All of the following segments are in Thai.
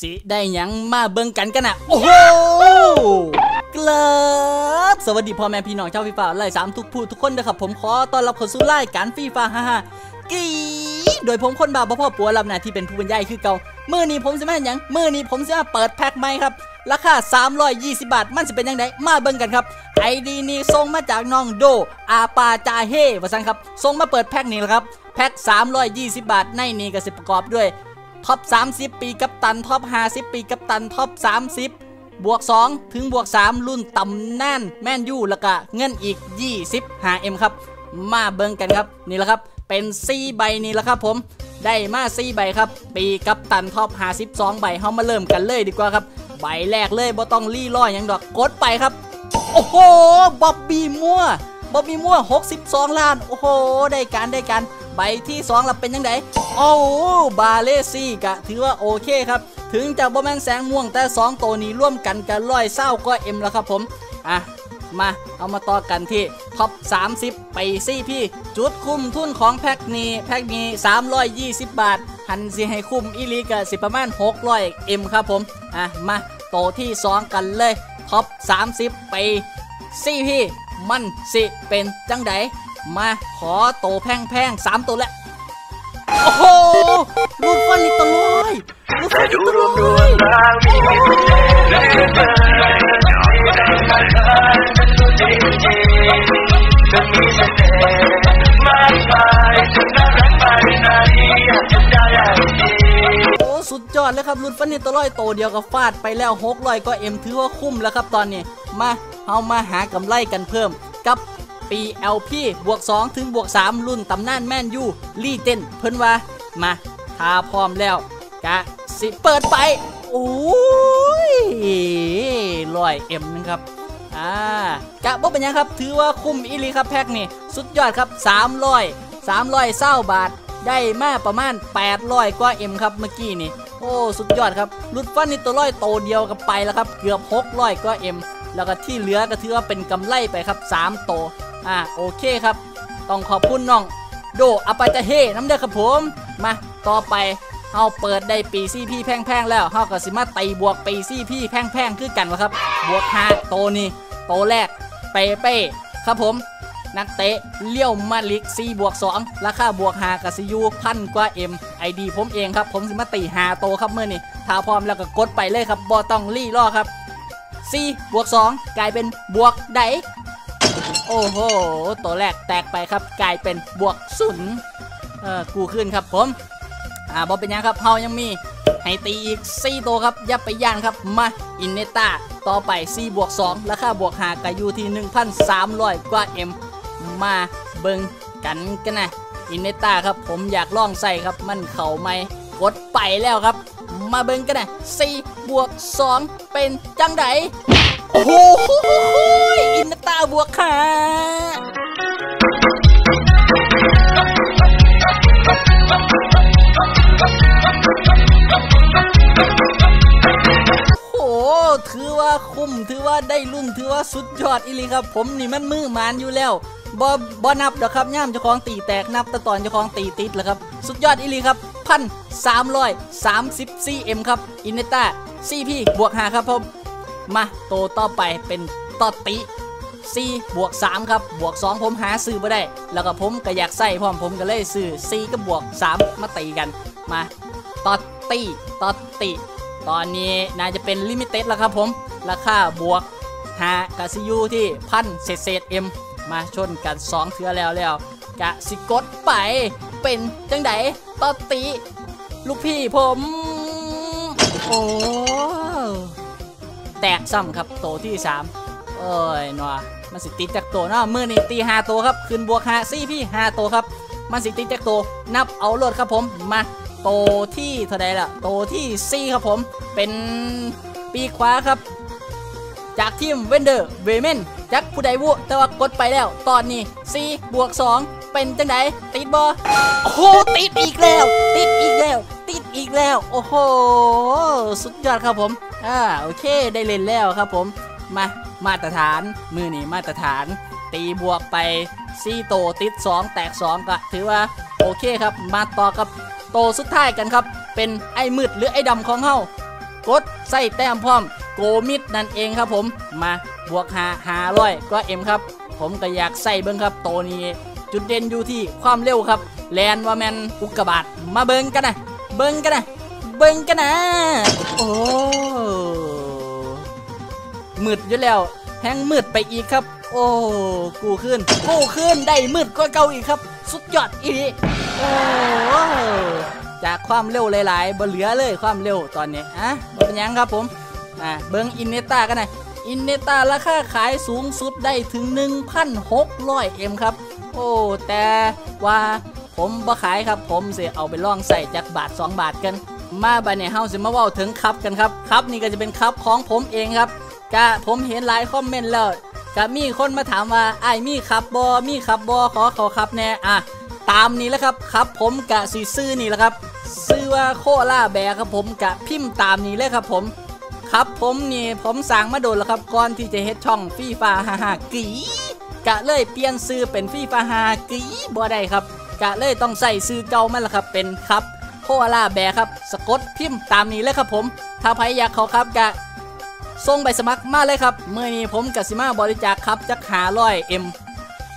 สิได้ยังมาเบิ่งกันกันนะโอ้โหกลับสวัสดีพ่อแม่พี่น้องชาวฟีฟ่าไล่สามทุกผู้ทุกคนนะครับผมขอต้อนรับเข้าสู่รายการฟีฟ่าฮ่าฮ่ากีโดยผมคนบาบ่พ่อปัวรับหน้าที่เป็นผู้บรรยายคือเก่ามื่อนี้ผมจะมาเฮ็ดหยังมื่อนี้ผมจะมาเปิดแพ็คใหม่ครับราคา 320 บาท มันจะเป็นยังไงมาเบิ่งกันครับ ไอดีนี้ส่งมาจากน้องโด อาปาจาเฮว่าซั่นครับส่งมาเปิดแพ็คนี้แหละครับ แพ็ค320 บาท ในนี้ก็สิประกอบด้วย ท็อป 30 ปีกัปตันท็อป 50 ปีกัปตันท็อป 30บวก 2 ถึงบวก 3 รุ่นตำนานแม่นยูแล้วก็เงินอีก 25M ครับ มาเบิ่งกันครับ นี่แหละครับ เป็น 4 ใบนี่แหละครับผม ได้มา 4 ใบครับ ปีกัปตันท็อป52 ใบเฮามาเริ่มกันเลยดีกว่าครับ ใบแรกเลยบ่ต้องรีล่ออย่างดอกกดไปครับ โอ้โหบ๊อบบี้มัวบ๊อบบี้มัว62 ล้าน โอ้โห ได้การได้การ ใบที่2เราเป็นยังไงโอ้บาเลซี่กะถือว่าโอเคครับ ถึงจะบ่แม่นแสงม่วงแต่ 2 ตัวนี้ร่วมกันกันร้อยเศร้าก็เอ็มแล้วครับผม อะ มาเอามาต่อกันที่ท็อป 30 ไปซี่พี่ จุดคุ้มทุนของแพ็กนี้แพ็กนี้ 320 บาท หันสิให้คุ้มอีลีกะสิประมาณ600เอ็มครับผม อะ มาโตที่ 2 กันเลยท็อป 30 ไปซี่พี่ มันสิเป็นจังได มาขอโตแพงแพงสามตัวแหละโอ้โหลูกฟันลิตรลอยลูกฟันลิตรลอยโอ้สุดยอดเลยครับรุ่นฟันนิตรลอยโตเดียวกับฟาดไปแล้ว600ก็เอ็มถือว่าคุ้มแล้วครับตอนนี้ มาเอามาหากำไรกันเพิ่มกับ ปี LP บวก 2 ถึงบวก 3 รุ่นตำนานแมนยูรีเจนเพิ่นว่า มาถ้าพร้อมแล้ว กะ สิเปิดไป โอ้ยร้อยเอ็มนึงครับอ่ากะบ่เป็นยังครับ ถือว่าคุ้มอีลีครับแพ็คนี่ สุดยอดครับ 300 300เศร้าบาท ได้มาประมาณ 800 กว่าเอ็มครับเมื่อกี้นี่ โอ้ สุดยอดครับรุดฟันนี่ตัวร้อยโตเดียวกับไปแล้วครับ เกือบ600กว่าเอ็มแล้วก็ที่เหลือก็ถือว่าเป็นกำไรไปครับ 3 โต อ่าโอเคครับ ต้องขอบคุณน้องโดอาปาจะเฮน้ำเด้อครับผม มาต่อไปเฮาเปิดได้ปีซี่พี่แพงๆแล้วเฮาก็สิมาตีบวกปีซี่พี่แพงๆคือกันวะครับ บวก5โตนี่โตแรกเปเป้ครับผม นักเตะเลี้ยวมาลิก4บวก2ราคาบวก5กับซียูพันกว่า M ไอดีผมเองครับ ผมสิมาตี5โตครับเมื่อนี่ถ้าพร้อมแล้วก็กดไปเลยครับบอต้องรีล่อครับ4บวก2กลายเป็นบวกได โอ้โห ตัวแรกแตกไปครับ กลายเป็นบวกศูนย์เออกูขึ้นครับผม อ่าบอเป็นยังครับเฮายังมีให้ตีอีก4ตัวครับย่าไปย่านครับ มา อินเนต้า ต่อไป4บวก2ราคาบวกหากอยู่ที่ 1,300 กว่า M มาเบิงกันกันนะ อินเนต้าครับ ผมอยากลองใส่ครับ มันเข่าไหมกดไปแล้วครับ มาเบิงกันนะ4บวก2เป็นจังได โอ้โหอินเนต้าบวกขาโหถือว่าคุ้มถือว่าได้รุ่นถือว่าสุดยอดอีลีครับ ผมนี่มันมือมานอยู่แล้วบอบอนับเดอครับย่ามเจ้าของตีแตกนับแต่ตอนเจ้าของตีติดแล้วครับ สุดยอดอีลีครับพันสามร้อยสามสิบซีเอ็มครับ อินเนต้าซีพีบวกหาครับผม มาโตต่อไปเป็นตอติ4บวก3ครับบวก 2 ผมหาซื้อมาได้ แล้วก็ผมก็อยากใส่พร้อมผมก็เลยซื้อ4กับบวก 3 มาตีกันมาตอตตีตอติตอนนี้น่าจะเป็นลิมิเต็ดแล้วครับผมราคาบวก5กะซิยูที่พันเศษเศษเอ็มมาชนกัน 2 เทือแล้วแล้วกะสิกดไปเป็นจังไดตอตติลูกพี่ผม โอ้ แตกซ้ำครับโตที่ 3 เอ้ยหนัวมันสิติดจากโตเนาะมือนี่ตี5โตครับขึ้นบวก5ซี่พี่5โตครับ มันสิติดจากโตนับเอาโลดครับผมมาโตที่เท่าใดล่ะโตที่4ครับผมเป็นปีขวาครับ จากทีมเวนเดอร์เวเมนจักผู้ใดวุแต่ว่ากดไปแล้ว ตอนนี้4บวก2เป็นจังไดติดบอโอ้ติดอีกแล้ว ติดอีกแล้ว ติดอีกแล้ว โอ้โห สุดยอดครับผม อ่า โอเค ได้เล่นแล้วครับผม มา มาตรฐาน มือนี่มาตรฐาน ตีบวกไปซี่โตติด 2 แตก 2 ก็ ถือว่า โอเคครับ มาต่อกับโตสุดท้ายกันครับ เป็นไอ้มืดหรือไอ้ดำของเฮากดใส่แต้มพร้อม โกมิดนั่นเองครับผม มาบวกหาหาร้อยก็เอ็มครับ ผมก็อยากใส่เบิ้งครับ โตนี้จุดเด่นอยู่ที่ความเร็วครับ แลนว่าแมนอุกกาบาตมาเบิ้งกันนะ เบิ้งกันนะเบิ้งกันนะโอ้มืดอยู่แล้วแห้งมืดไปอีกครับ โอ้กูขึ้นกูขึ้นได้มืดก็เก่าอีกครับ สุดยอดอีกโอ้จากความเร็วหลายๆบ่เหลือเลยความเร็วตอนนี้อะบ่เป็นยังครับผมอ่าเบิ้งอินเนต้ากันนะอินเนต้าราคาขายสูงสุดได้ถึง 1,600 m ครับ โอ้แต่ว่า ผมบ่ขายครับผมสิเอาไปลองใส่จากบาท 2 บาทกัน มาบัดเนี่ยเฮาสิมาเว้าถึงคับกันครับคับนี่ก็จะเป็นคับของผมเองครับกะผมเห็นหลายคอมเมนต์แล้วกะมีคนมาถามว่าไอ้มีคับบอมีคับบอขอขาครับแน่อะตามนี้แหล้วครับครับผมกะสีซื้อนี่แหละครับซื้อว่าโคล่าแบร์ครับผมกะพิมพ์ตามนี้เลยครับผมครับผมนี่ผมสั่งมาโดนแล้วครับก่อนที่จะเฮ็ดช่องฟีฟ้าฮ่าฮ่ากีกะเลยเปลี่ยนซื้อเป็นฟีฟ้าฮ่ากีบ่ได้ครับ กะเลยต้องใส่ซื้อเก่ามันละครับเป็นครับโคอาล่าแบร์ครับสะกดพิมพ์ตามนี้เลยครับผม ถ้าใครอยากเขาครับกะส่งใบสมัครมาเลยครับเมื่อนี้ผมกสิมาบริจาคครับจักหาร้อยเอ็ม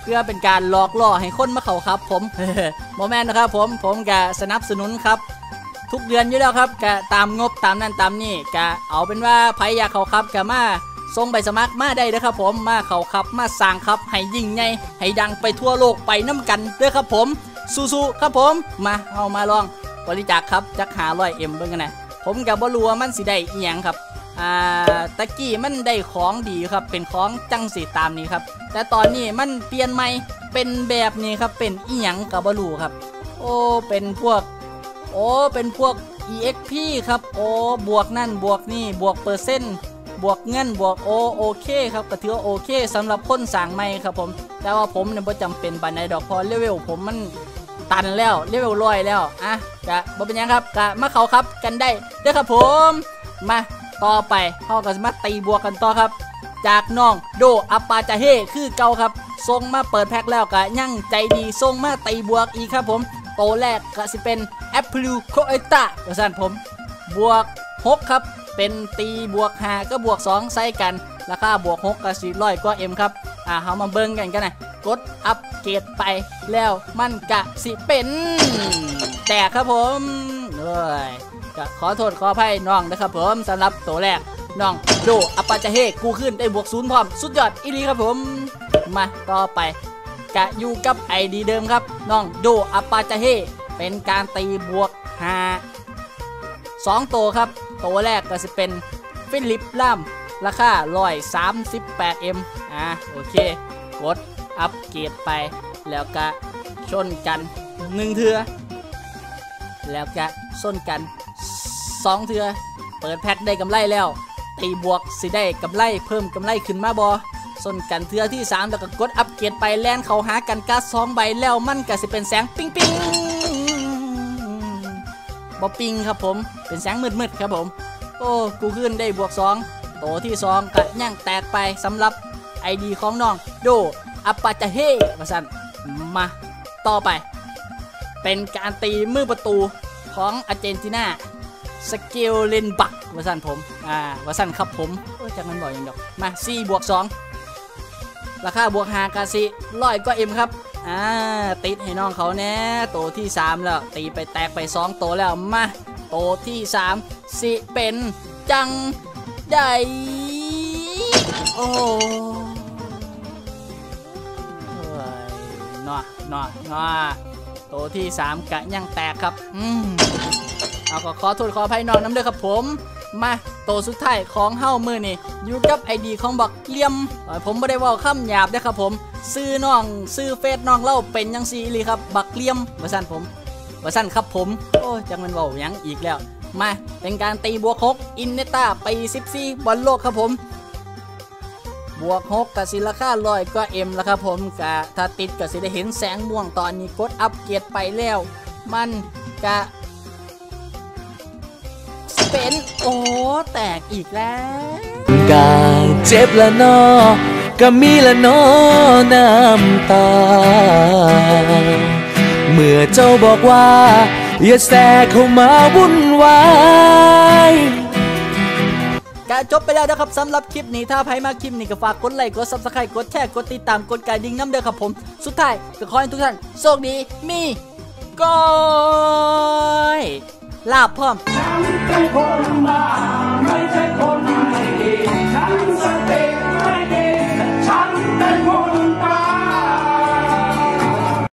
เพื่อเป็นการหลอกล่อให้คนมาเขาครับ ผมโมแมนนะครับผมผมกะสนับสนุนครับ ทุกเดือนอยู่แล้วครับกะตามงบตามนั่นตามนี่กะเอาเป็นว่าใครอยากเขาครับกะมาส่งใบสมัครมาได้เด้อครับผมมาเขาครับมาสร้างครับให้ยิ่งใหญ่ให้ดังไปทั่วโลกไปน้ำกันเด้อครับผม สู้ๆครับผม มาเอามาลองบริจาคครับจักหาร้อยเอ็มเบิ่งกันนะผมกับ่รู้ว่ามันสิได้อีหยังครับอ่าตะกี้มันได้ของดีครับเป็นของจังสีตามนี้ครับแต่ตอนนี้มันเปลี่ยนใหม่เป็นแบบนี้ครับเป็นอีหยังกับ่รู้ครับ โอ้เป็นพวก โอ้เป็นพวก EXP ครับโอ้บวกนั่นบวกนี่บวกเปอร์เซ็นต์บวกเงินบวกโอโอเคครับก็ถือโอเคสำหรับคนสั่งใหม่ครับผม แต่ว่าผมเนี่ยบ่จำเป็นบันไดดอกพอเลเวลผมมัน ตันแล้วเลเวลร้อยแล้วอะกะบ่เป็นยังครับกะมาเขาครับกันได้เด้อครับผมมาต่อไปเขาก็จะมาตีบวกกันต่อครับ จากน้องโดอัปปาจาเฮคือเก่าครับส่งมาเปิดแพ็คแล้วก็ยั่งใจดีส่งมาตีบวกอีกครับผมโตแรกก็สิเป็นแอปเปิโคเอต้าประสานผม บวก 6 ครับ เป็นตีบวก5ก็บวก 2 ใส่กัน ราคาบวก 6กับ400กว่าเอ็มครับ อ่าเฮามาเบิ่งกันกันนะ กดอัปเกรดไปแล้วมันกะสิเป็น แตกครับผมเอ้ยก็ขอโทษขออภัยน้องนะครับผมสำหรับตัวแรกน้องโดอัปปาจาเฮกูขึ้นได้บวกศูนย์พร้อม สุดยอดอีลีครับผม มาต่อไปกะอยู่กับไอดีเดิมครับน้องโดอัปปาจาเฮเป็นการตีบวก5 2ตัวครับ ตัวแรกก็จะเป็นฟิลิปล่ามราคา138 m อะโอเค กด อัปเกรดไป แล้วก็ชนกันหนึ่งเทือ แล้วก็ส้นกันสองเทือ เปิดแพ็คได้กำไรแล้ว ตีบวกสิได้กำไรเพิ่มกำไรขึ้นมาบอสนกันเทือที่ 3 แล้วก็กดอัปเกรดไปแลนเขาหากันการ์ดสองใบแล้วมันก็สิเป็นแสงปิ้งปิ้งบอปิงครับผมเป็นแสงมืดๆครับผม โอ้กูขึ้นได้บวก 2 โตที่2ก็ย่างแตกไปสำหรับไอดีของน้อง โด อัปปาจาเฮมาสันมาต่อไป เป็นการตีมือประตูของอาร์เจนตินาสเกลเลนบักวาสันผม อ่าวาสันครับผมโอ้ยจากนั้นบ่อยอยังเดอกมา4บวก2ราคาบวกหากาสิร้อยก็เอ็มครับ อ่า ติดให้น้องเขาแน่โตที่ 3 แล้ว ตีไปแตกไป 2 โตแล้ว มา โตที่ 3 สิเป็นจัง ได้ โอ้ นาะเนาะเนาะโตที่3กะยังแตกครับอืมเอาก็ขอโทษขออภัยน้องน้ำเด้อครับผม มาโตสุดท้ายของเฮ้ามือนี่อยู่กับไอดีของบักเลียมเอ่อผมไม่ได้เว่าคำหยาบเด้อครับผม ซื้อน้องซื้อเฟซน้องเล่าเป็นยังซีอีหลีครับ บักเลียมว่าสั้นผมว่าสั้นครับผม โอ้ยจังมันเว่าหยังอีกแล้ว มาเป็นการตีบวกหกอินเนต้าไป14บอลโลกครับผม บวกหกกับสิราคาลอยก็เอ็มแล้วครับผมกะถ้าติดก็สิได้เห็นแสงม่วงตอนนี้กดอัปเกรดไปแล้ว มันกะเป็นโอ้แตกอีกแล้วกาเจ็บละนอก็มีละนอน้ำตา เมื่อเจ้าบอกว่า อย่าแทรกเข้ามาวุ่นวาย จบไปแล้วนะครับสำหรับคลิปนี้ถ้าใครมาคลิปนี้ก็ฝากกดไลค์กดซับสไครต์กดแชร์กดติดตามกดกระดิ่งน้ำเด้อครับผม สุดท้ายก็ขอให้ทุกท่านโชคดีมีก้อยลาบพร้อมไม่ใช่คน